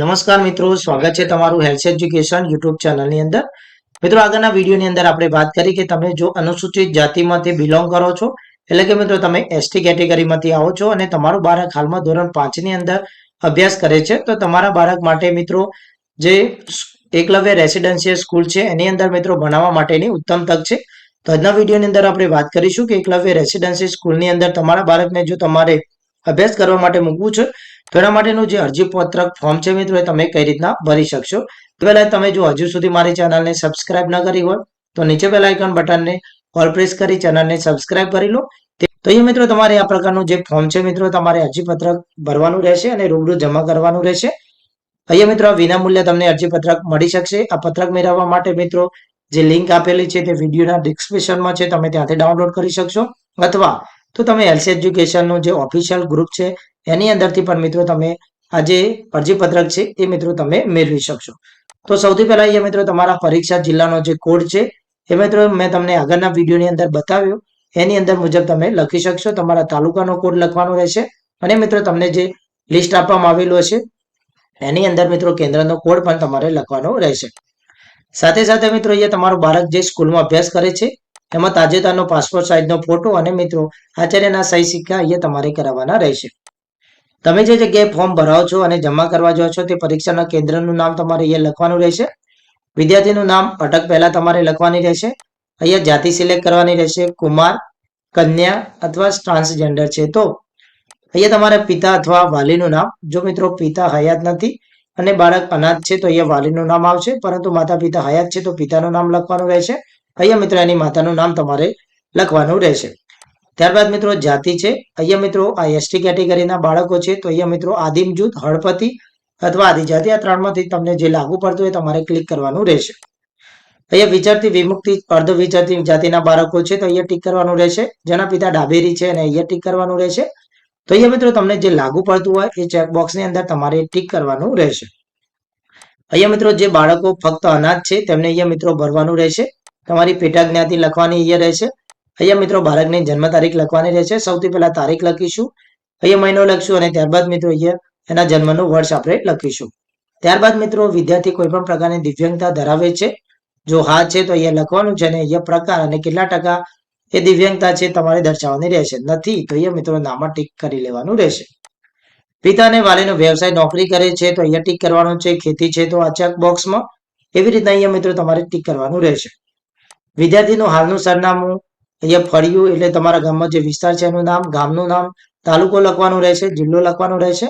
નમસ્કાર મિત્રો, સ્વાગત છે તમારું હેલ્થ એજ્યુકેશન યુટ્યુબ ચેનલની અંદર. મિત્રો, આગળના વિડીયોની અંદર આપણે વાત કરી કે તમે જો અનુસૂચિત જાતિમાંથી બિલોંગ કરો છો, એટલે કે મિત્રો તમે એસટી કેટેગરીમાંથી આવો છો અને તમારું બાળક હાલમાં ધોરણ પાંચની અંદર અભ્યાસ કરે છે, તો તમારા બાળક માટે મિત્રો જે એકલવ્ય રેસિડેન્શિયલ સ્કૂલ છે, એની અંદર મિત્રો ભણાવવા માટેની ઉત્તમ તક છે. તો આજના વિડીયોની અંદર આપણે વાત કરીશું કે એકલવ્ય રેસિડેન્શિયલ સ્કૂલની અંદર તમારા બાળકને જો તમારે અભ્યાસ કરવા માટે મૂકવું છે. તો એના માટેનું જે અરજીપત્રક ફોર્મ છે મિત્રો તમે કઈ રીતના ભરી શકશો. તો પહેલા તમે જો હજુ સુધી મારી ચેનલને સબસ્ક્રાઇબ ન કરી હોય, તો નીચે બેલ આઇકન બટનને ઓલ પ્રેસ કરી ચેનલને સબસ્ક્રાઇબ કરી લો. તે- અહીંયા મિત્રો તમારે આ પ્રકારનું જે ફોર્મ છે મિત્રો, તમારે અરજીપત્રક ભરવાનું રહેશે અને રૂબરૂ જમા કરવાનું રહેશે. અહીંયા મિત્રો વિનામૂલ્ય તમને અરજીપત્રક મળી શકશે. આ પત્રક મેળવવા માટે મિત્રો જે લિંક આપેલી છે તે વિડીયોના ડિસ્ક્રિપ્શનમાં છે, તમે ત્યાંથી ડાઉનલોડ કરી શકશો. અથવા તો તમે હેલ્થ એજ્યુકેશનનું જે ઓફિશિયલ ગ્રુપ છે, એની અંદરથી પણ મિત્રો તમે આ જે અરજીપત્રક છે, એ મિત્રો તમે મેળવી શકશો. તો સૌથી પહેલા અહીંયા મિત્રો તમારા પરીક્ષા જિલ્લાનો જે કોડ છે, એ મિત્રો મેં તમને આગળના વિડીયોની અંદર બતાવ્યો. એની અંદર મુજબ તમે લખી શકશો, તમારા તાલુકાનો કોડ લખવાનો રહેશે અને મિત્રો તમને જે લિસ્ટ આપવામાં આવેલું હશે એની અંદર મિત્રો કેન્દ્રનો કોડ પણ તમારે લખવાનો રહેશે. સાથે સાથે મિત્રો અહીંયા તમારું બાળક જે સ્કૂલમાં અભ્યાસ કરે છે એમાં તાજેતરનો પાસપોર્ટ સાઇઝનો ફોટો અને મિત્રો આચાર્યના સહી સિક્કા અહીંયા તમારે કરાવવાના રહેશે. તમે જે જગ્યાએ ફોર્મ ભરાવો છો અને જમા કરવા જાઓ છો તે પરીક્ષાના કેન્દ્રનું નામ તમારે અહીંયા લખવાનું રહેશે. વિદ્યાર્થીનું નામ અટક પહેલા તમારે લખવાની રહેશે. અહીંયા જાતિ સિલેક્ટ કરવાની રહેશે, કુમાર, કન્યા અથવા ટ્રાન્સજેન્ડર છે તો અહીંયા તમારે પિતા અથવા વાલીનું નામ, જો મિત્રો પિતા હયાત નથી અને બાળક અનાથ છે તો અહીંયા વાલીનું નામ આવશે, પરંતુ માતા પિતા હયાત છે તો પિતાનું નામ લખવાનું રહેશે. અહીંયા મિત્રો, એની માતાનું નામ તમારે લખવાનું રહેશે. ત્યારબાદ મિત્રો, જાતિ છે. અહીંયા મિત્રો, આ એસટી કેટેગરીના બાળકો છે. તો અહીંયા મિત્રો, આદિમ જૂથ, હળપતિ અથવા આદિજાતિ આ ત્રણમાંથી તમને જે લાગુ પડતું હોય તમારે ક્લિક કરવાનું રહેશે. અહીંયા વિચારતી વિમુક્તિ, અર્ધ વિચારતી જાતિના બાળકો છે. તો અહીંયા ટીક કરવાનું રહેશે. જેના પિતા ડાબેરી છે અને અહીંયા ટીક કરવાનું રહેશે. તો અહીંયા મિત્રો, તમને જે લાગુ પડતું હોય એ ચેકબોક્સની અંદર તમારે ટીક કરવાનું રહેશે. અહીંયા મિત્રો, જે બાળકો ફક્ત અનાથ છે તેમને અહીંયા મિત્રો ભરવાનું રહેશે. તમારી પેટા જ્ઞાતિ લખવાની અહીંયા રહેશે અહીંયા મિત્રો બાળકની જન્મ તારીખ લખવાની રહેશે સૌથી પહેલા તારીખ લખીશું. અહીંયા મહિનો લખશું અને ત્યારબાદ મિત્રો અહીંયા એના જન્મનું વર્ષ આપણે લખીશું. ત્યારબાદ મિત્રો વિદ્યાર્થી કોઈ પણ પ્રકારની દિવ્યાંગતા ધરાવે છે. જો હા છે તો અહીંયા લખવાનું છે અને અહીંયા પ્રકાર અને કેટલા ટકા એ દિવ્યાંગતા છે તમારે દર્શાવવાની રહેશે નથી તો અહીંયા મિત્રો નામાં ટીક કરી લેવાનું રહેશે પિતા અને વાલીનો વ્યવસાય નોકરી કરે છે તો અહીંયા ટીક કરવાનું છે. ખેતી છે તો આ ચેક બોક્સમાં એવી રીતના અહીંયા મિત્રો તમારે ટીક કરવાનું રહેશે વિદ્યાર્થીનું હાલનું સરનામું અહીંયા ફળિયું એટલે તમારા ગામમાં જે વિસ્તાર છે એનું નામ, ગામનું નામ, તાલુકો લખવાનું રહેશે, જિલ્લો લખવાનો રહેશે,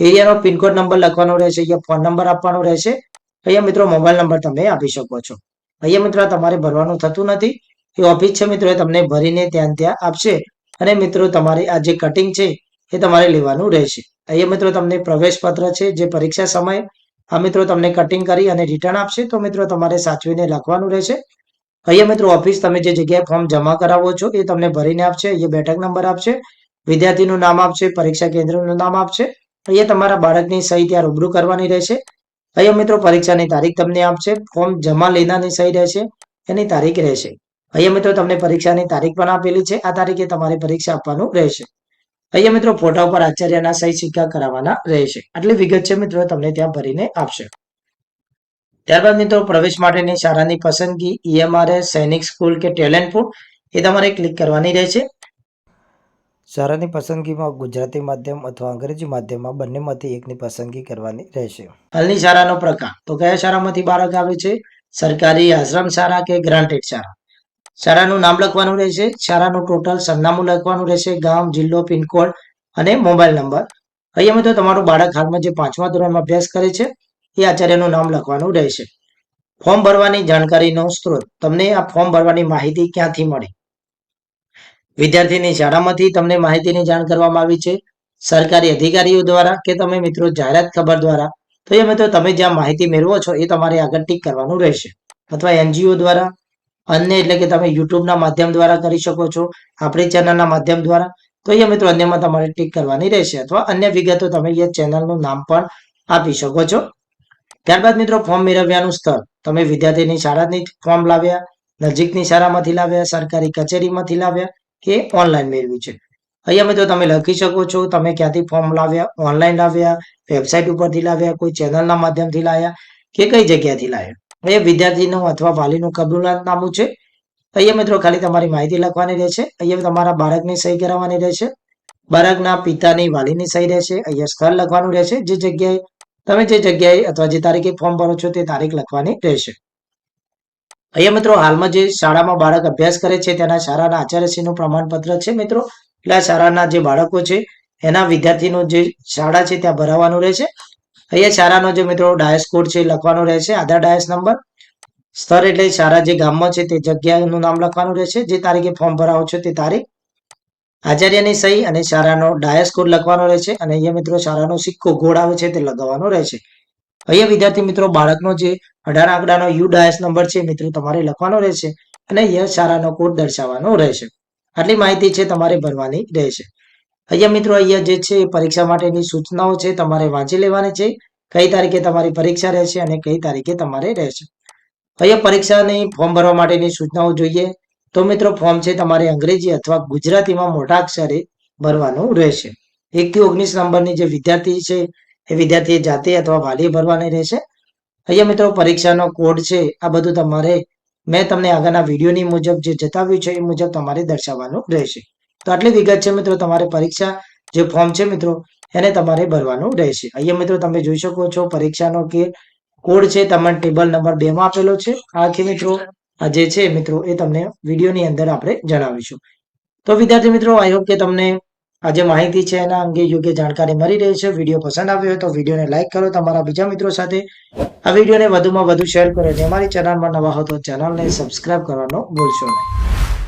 એરિયાનો પિનકોડ નંબર લખવાનો રહેશે, અહીંયા ફોન નંબર આપવાનો રહેશે. અહીંયા મિત્રો મોબાઈલ નંબર તમે આપી શકો છો. અહીંયા મિત્રો તમારે ભરવાનું થતું નથી. એ ઓફિસ છે મિત્રો તમને ભરીને ત્યાં ત્યાં આપશે. અને મિત્રો તમારે આ જે કટિંગ છે એ તમારે લેવાનું રહેશે. અહીંયા મિત્રો તમને પ્રવેશ પત્ર છે, જે પરીક્ષા સમયે આ મિત્રો તમને કટિંગ કરી અને રિટર્ન આપશે, તો મિત્રો તમારે સાચવીને લખવાનું રહેશે. અહીંયા મિત્રો ઓફિસ તમે જે જગ્યાએ ફોર્મ જમા કરાવો છો એ તમને ભરીને આપશે, અહીંયા બેઠક નંબર આપશે, વિદ્યાર્થીનું નામ આપશે, પરીક્ષા કેન્દ્રનું નામ આપશે, અહીંયા તમારા બાળકની સહી ત્યાં રૂબરૂ કરવાની રહેશે. અહીંયા મિત્રો પરીક્ષાની તારીખ તમને આપશે ફોર્મ જમા લેનારની સહી રહેશે, એની તારીખ રહેશે. અહીંયા મિત્રો તમને પરીક્ષાની તારીખ પણ આપેલી છે, આ તારીખે તમારે પરીક્ષા આપવાનું રહેશે. અહીંયા મિત્રો ફોટા ઉપર આચાર્યના સહી સિક્કા કરાવવાના રહેશે, આટલી વિગત છે મિત્રો, તમને ત્યાં ભરીને આપશે. ત્યારબાદ મિત્રો પ્રવેશ માટેની શાળાની પસંદગી ઈએમઆરએસ સૈનિક સ્કૂલ કે ટેલેન્ટ ફૂડ એ તમારે ક્લિક કરવાની રહેશે. શાળાની પસંદગીમાં ગુજરાતી માધ્યમ અથવા અંગ્રેજી માધ્યમમાં બંનેમાંથી એકની પસંદગી કરવાની રહેશે. હાલની શાળાનો પ્રકાર. તો કયા શાળામાંથી બાળક આવે છે? સરકારી આશ્રમ શાળા કે ગ્રાન્ટેડ શાળા? શાળાનું નામ લખવાનું રહેશે. શાળાનું ટોટલ સરનામું લખવાનું રહેશે. ગામ, જિલ્લો, પિનકોડ અને મોબાઈલ નંબર. અહીંયા મિત્રો તમારું બાળક હાલમાં જે પાંચમા ધોરણમાં અભ્યાસ કરે છે એ આચાર્યનું નામ લખવાનું રહેશે. ફોર્મ ભરવાની જાણકારીનો સ્ત્રોત તમને આ ફોર્મ ભરવાની માહિતી ક્યાંથી મળી? વિદ્યાર્થીની શાળામાંથી તમને માહિતીની જાણ કરવામાં આવી છે. સરકારી અધિકારીઓ દ્વારા કે તમે મિત્રો જાહેરાત ખબર દ્વારા? તો એ મિત્રો તમે જ્યાં માહિતી મેળવો છો એ તમારે આગળ ટીક કરવાનું રહેશે. અથવા એનજીઓ દ્વારા? અન્ય એટલે કે તમે યુટ્યુબના માધ્યમ દ્વારા કરી શકો છો, આપણી ચેનલના માધ્યમ દ્વારા. તો એ મિત્રો અન્યમાં તમારે ટીક કરવાની રહેશે. અથવા અન્ય વિગતો તમે એ ચેનલનું નામ પણ આપી શકો છો. ત્યારબાદ મિત્રો ફોર્મ મેળવ્યાનું સ્થળ. તમે વિદ્યાર્થીની શાળાની ફોર્મ લાવ્યા, નજીકની શાળામાંથી લાવ્યા, સરકારી કચેરીમાંથી લાવ્યા કે ઓનલાઈન મેળવ્યું છે? અહીંયા મિત્રો તમે લખી શકો છો, તમે ક્યાંથી ફોર્મ લાવ્યા ઓનલાઈન લાવ્યા વેબસાઇટ ઉપરથી લાવ્યા, કોઈ ચેનલના માધ્યમથી લાવ્યા કે કઈ જગ્યાથી લાવ્યા? અહીંયા વિદ્યાર્થીનું અથવા વાલીનું કબૂલનામું છે. અહીંયા મિત્રો ખાલી તમારી માહિતી લખવાની રહેશે. અહીંયા તમારા બાળકની સહી કરાવવાની રહેશે. બાળકના પિતાની વાલીની સહી રહેશે. અહીંયા સ્થળ લખવાનું રહેશે. જે જગ્યાએ તમે જે જગ્યાએ અથવા જે તારીખે ફોર્મ ભરો છો તે તારીખ લખવાની રહેશે. અહીંયા મિત્રો હાલમાં જે શાળામાં બાળક અભ્યાસ કરે છે તેના શાળાના આચાર્યશ્રીનું પ્રમાણપત્ર છે મિત્રો. એટલે શાળાના જે બાળકો છે એના વિદ્યાર્થીનું જે શાળા છે ત્યાં ભરાવાનું રહેશે. અહીંયા શાળાનો જે મિત્રો ડાયસ કોડ છે લખવાનો રહેશે. આધાર ડાયસ નંબર સ્તર એટલે શાળા જે ગામમાં છે તે જગ્યાનું નામ લખવાનું રહેશે. જે તારીખે ફોર્મ ભરાવો છો તે તારીખ આચાર્યની સહી અને શાળાનો ડાયસ કોડ લખવાનો રહેશે અને અહીંયા મિત્રો શાળાનો સિક્કો ગોળ આવે છે તે લગાવવાનો રહેશે અહીંયા વિદ્યાર્થી મિત્રો બાળકનો જે અઢાર આંકડાનો યુ ડાયસ નંબર છે મિત્રો તમારે લખવાનો રહેશે અને અહીંયા શાળાનો કોડ દર્શાવવાનો રહેશે આટલી માહિતી છે તમારે ભરવાની રહેશે અહીંયા મિત્રો અહીંયા જે છે પરીક્ષા માટેની સૂચનાઓ છે તમારે વાંચી લેવાની છે, કઈ તારીખે તમારી પરીક્ષા રહેશે અને કઈ તારીખે તમારે રહેશે. અહીંયા પરીક્ષાની ફોર્મ ભરવા માટેની સૂચનાઓ જોઈએ. તો મિત્રો ફોર્મ છે તમારે અંગ્રેજી અથવા ગુજરાતીમાં મોટા અક્ષરે ભરવાનું રહેશે. એક થી ઓગણીસ નંબરની જે વિદ્યાર્થી છે, એ વિદ્યાર્થીએ જાતે અથવા વાલીએ ભરવાની રહેશે. અહીંયા મિત્રો પરીક્ષાનો કોડ છે, આ બધું તમારે મેં તમને આગળના વિડીયોની મુજબ જે જતાવ્યું છે, એ મુજબ તમારે દર્શાવવાનું રહેશે. તો આટલી વિગત છે મિત્રો, તમારે પરીક્ષા જે ફોર્મ છે મિત્રો, એને તમારે ભરવાનું રહેશે. અહીંયા મિત્રો તમે જોઈ શકો છો પરીક્ષાનો કે કોડ છે, તમને ટેબલ નંબર બે માં આપેલો છે. આખી મિત્રો જે છે મિત્રો, એ તમને વિડીયોની અંદર આપણે જણાવીશું. તો વિદ્યાર્થી મિત્રો આઈ હોપ કે તમને આ જે માહિતી છે એના અંગે યોગ્ય જાણકારી મળી રહી છે. વીડિયો પસંદ આવ્યો હોય તો વિડીયોને લાઇક કરો તમારા બીજા મિત્રો સાથે. આ વિડીયોને વધુમાં વધુ શેર કરો. અને અમારી ચેનલમાં નવા હો તો ચેનલને સબસ્ક્રાઇબ કરવાનો ભૂલશો નહીં.